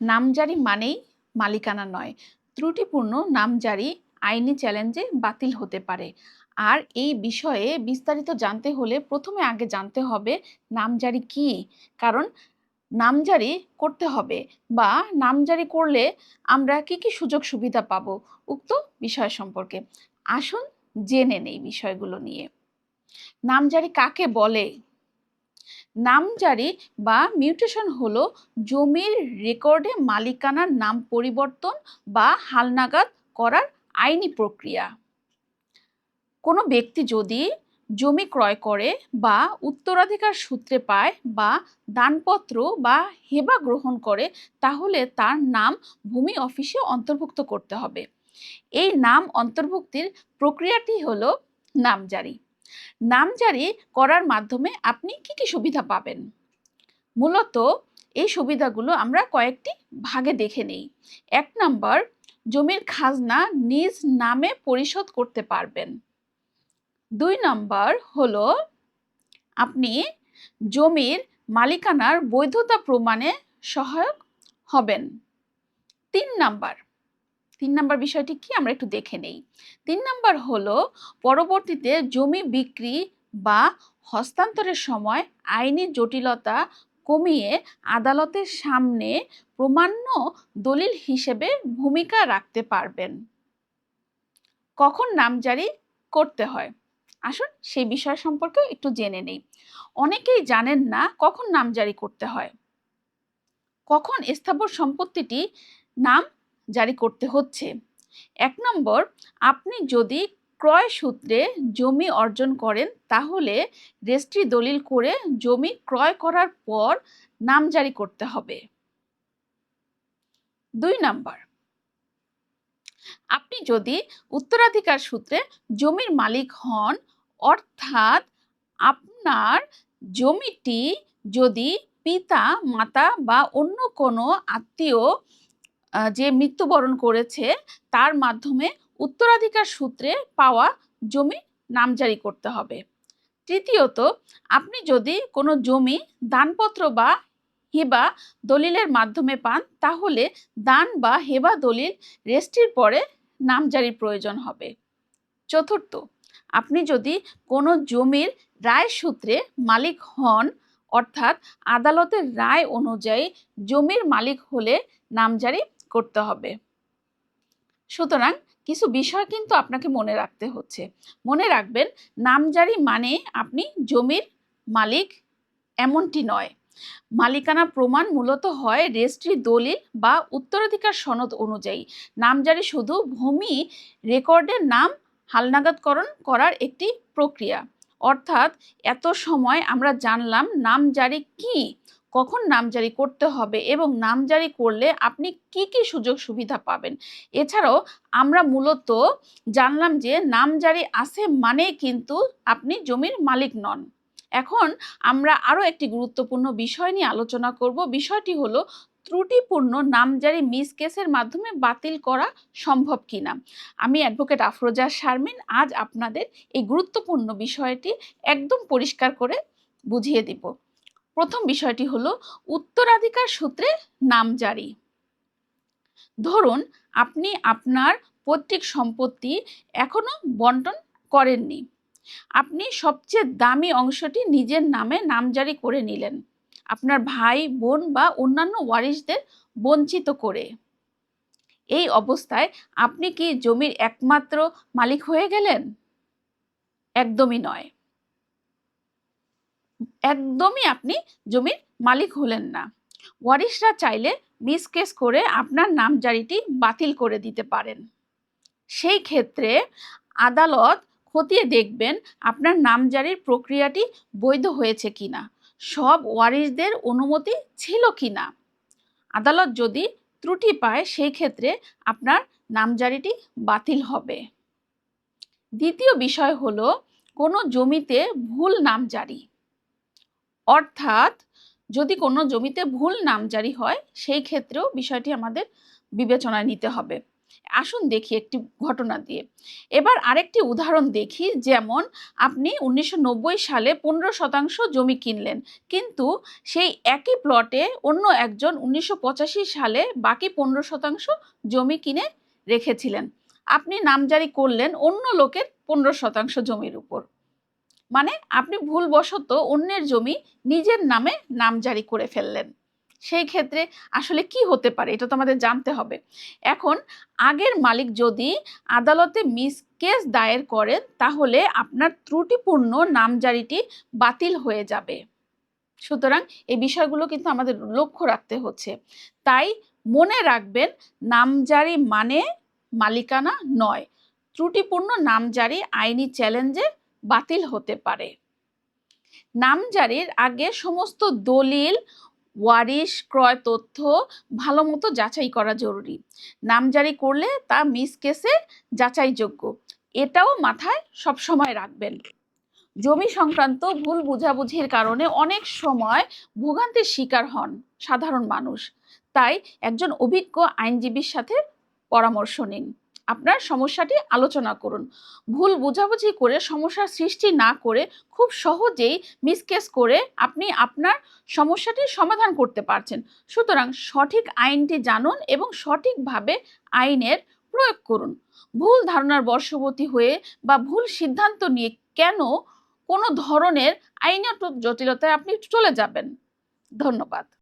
নামজারি মানেই মালিকানা নয়। ত্রুটিপূর্ণ নামজারি আইনি চ্যালেঞ্জে বাতিল হতে পারে। আর এই বিষয়ে বিস্তারিত জানতে হলে প্রথমে আগে জানতে হবে নামজারি কি? কারণ নামজারি করতে হবে বা নামজারি করলে আমরা কি কি সুযোগ সুবিধা পাব? উক্ত বিষয় সম্পর্কে। আসুন জেনে নেই বিষয়গুলো নিয়ে। নামজারি কাকে বলে? নামজারি বা মিউটেশন হলো জমির রেকর্ডে মালিকানার নাম পরিবর্তন বা হালনাগাদ করার আইনি প্রক্রিয়া। কোনো ব্যক্তি যদি জমি ক্রয় করে বা উত্তরাধিকার সূত্রে পায় বা দানপত্র বা হেবা গ্রহণ করে, তাহলে তার নাম ভূমি অফিসে অন্তর্ভুক্ত করতে হবে। এই নাম অন্তর্ভুক্তির প্রক্রিয়াটি হলো নামজারি। নামজারি করার মাধ্যমে আপনি কি কি সুবিধা পাবেন? মূলত এই সুবিধাগুলো আমরা কয়েকটি ভাগে দেখে নেই। এক নম্বর, জমির খাজনা নিজ নামে পরিশোধ করতে পারবেন। দুই নম্বর হলো, আপনি জমির মালিকানার বৈধতা প্রমাণে সহায়ক হবেন। তিন নাম্বার তিন নাম্বার বিষয়টি কি? আমরা একটু দেখে নেই। তিন নাম্বার হলো, পরবর্তীতে জমি বিক্রি বা হস্তান্তরের সময় আইনি জটিলতা কমিয়ে আদালতের সামনে প্রমাণ্য দলিল হিসেবে ভূমিকা রাখতে পারবেন। কখন নামজারি করতে হয়? আসুন সেই বিষয় সম্পর্কেও একটু জেনে নেই। অনেকেই জানেন না কখন নামজারি করতে হয়। কখন স্থাবর সম্পত্তিটি নাম জারি করতে হচ্ছে। এক নম্বর, আপনি যদি ক্রয় সূত্রে জমি অর্জন করেন, তাহলে রেজিস্ট্রি দলিল করে জমি ক্রয় করার পর নাম জারি করতে হবে। দুই নাম্বার, আপনি যদি উত্তরাধিকার সূত্রে জমির মালিক হন, অর্থাৎ আপনার জমিটি যদি পিতা, মাতা বা অন্য কোনো আত্মীয় যে মৃত্যুবরণ করেছে, তার মাধ্যমে উত্তরাধিকার সূত্রে পাওয়া জমি নামজারি করতে হবে। তৃতীয়ত, আপনি যদি কোনো জমি, দানপত্র বা হেবা দলিলের মাধ্যমে পান, তাহলে দান বা হেবা দলিল রেস্টির পরে নামজারির প্রয়োজন হবে। চতুর্থ, আপনি যদি কোনো জমির রায় সূত্রে মালিক হন, অর্থাৎ আদালতের রায় অনুযায়ী জমির মালিক হলে নামজারি করতে হবে। সুতরাং কিছু বিষয় কিন্তু আপনাকে মনে রাখতে হচ্ছে। মনে রাখবেন, নামজারি মানে আপনি জমির মালিক এমনটি নয়। মালিকানা প্রমাণ মূলত হয় রেজিস্ট্রি দলিল বা উত্তরাধিকার সনদ অনুযায়ী। নামজারি শুধু ভূমি রেকর্ডের নাম হালনাগাদকরণ করার একটি প্রক্রিয়া। অর্থাৎ এত সময় আমরা জানলাম নামজারি কি? কখন নামজারি করতে হবে এবং নামজারি করলে আপনি কি কি সুযোগ সুবিধা পাবেন? এছাড়াও আমরা মূলত জানলাম যে নামজারি আছে মানে কিন্তু আপনি জমির মালিক নন। এখন আমরা আরও একটি গুরুত্বপূর্ণ বিষয় নিয়ে আলোচনা করব। বিষয়টি হলো ত্রুটিপূর্ণ নামজারি মিস কেসের মাধ্যমে বাতিল করা সম্ভব কিনা। আমি অ্যাডভোকেট আফরোজা শারমিন, আজ আপনাদের এই গুরুত্বপূর্ণ বিষয়টি একদম পরিষ্কার করে বুঝিয়ে দিব। প্রথম বিষয়টি হলো উত্তরাধিকার সূত্রে নামজারি ধরুন, আপনি আপনার পৈতৃক সম্পত্তি এখনও বন্টন করেননি। আপনি সবচেয়ে দামি অংশটি নিজের নামে নামজারি করে নিলেন। আপনার ভাই, বোন বা অন্যান্য ওয়ারিশদের বঞ্চিত করে। এই অবস্থায় আপনি কি জমির একমাত্র মালিক হয়ে গেলেন? একদমই নয়। একদমই আপনি জমির মালিক হলেন না। ওয়ারিশরা চাইলে মিসকেস করে আপনার নামজারিটি বাতিল করে দিতে পারেন। সেই ক্ষেত্রে আদালত খতিয়ে দেখবেন আপনার নামজারির প্রক্রিয়াটি বৈধ হয়েছে কিনা, সব ওয়ারিশদের অনুমতি ছিল কিনা। আদালত যদি ত্রুটি পায়, সেই ক্ষেত্রে আপনার নামজারিটি বাতিল হবে। দ্বিতীয় বিষয় হলো, কোনো জমিতে ভুল নামজারি অর্থাৎ যদি কোনো জমিতে ভুল নামজারি হয়, সেই ক্ষেত্রেও বিষয়টি আমাদের বিবেচনায় নিতে হবে। আসুন দেখি একটি ঘটনা দিয়ে। এবার আরেকটি উদাহরণ দেখি, যেমন আপনি উনিশশো নব্বই সালে পনেরো শতাংশ জমি কিনলেন, কিন্তু সেই একই প্লটে অন্য একজন উনিশশো পঁচাশি সালে বাকি পনেরো শতাংশ জমি কিনে রেখেছিলেন। আপনি নামজারি করলেন অন্য লোকের পনেরো শতাংশ জমির উপর। মানে আপনি ভুলবশত অন্যের জমি নিজের নামে নামজারি করে ফেললেন। সেই ক্ষেত্রে আসলে কি হতে পারে এটা তো আমাদের জানতে হবে। এখন আগের মালিক যদি আদালতে মিসকেস দায়ের করেন তাহলে আপনার ত্রুটিপূর্ণ নামজারিটি বাতিল হয়ে যাবে। সুতরাং এই বিষয়গুলো কিন্তু আমাদের লক্ষ্য রাখতে হচ্ছে। তাই মনে রাখবেন নামজারি মানে মালিকানা নয়। ত্রুটিপূর্ণ নামজারি আইনি চ্যালেঞ্জে বাতিল হতে পারে। নামজারির আগে সমস্ত দলিল, ওয়ারিশ, ক্রয় তথ্য ভালো মতো যাচাই করা জরুরি। নামজারি করলে তা মিস কেসে যাচাইযোগ্য। এটাও মাথায় সবসময় রাখবেন। জমি সংক্রান্ত ভুল বুঝাবুঝির কারণে অনেক সময় ভোগান্তির শিকার হন সাধারণ মানুষ। তাই একজন অভিজ্ঞ আইনজীবীর সাথে পরামর্শ নিন। আপনার সমস্যাটি আলোচনা করুন। ভুল বোঝাবুঝি করে সমস্যার সৃষ্টি না করে খুব সহজেই মিসকেস করে আপনি আপনার সমস্যাটির সমাধান করতে পারছেন। সুতরাং সঠিক আইনটি জানুন এবং সঠিকভাবে আইনের প্রয়োগ করুন। ভুল ধারণার বশবর্তী হয়ে বা ভুল সিদ্ধান্ত নিয়ে কেন কোনো ধরনের আইনত জটিলতায় আপনি চলে যাবেন? ধন্যবাদ।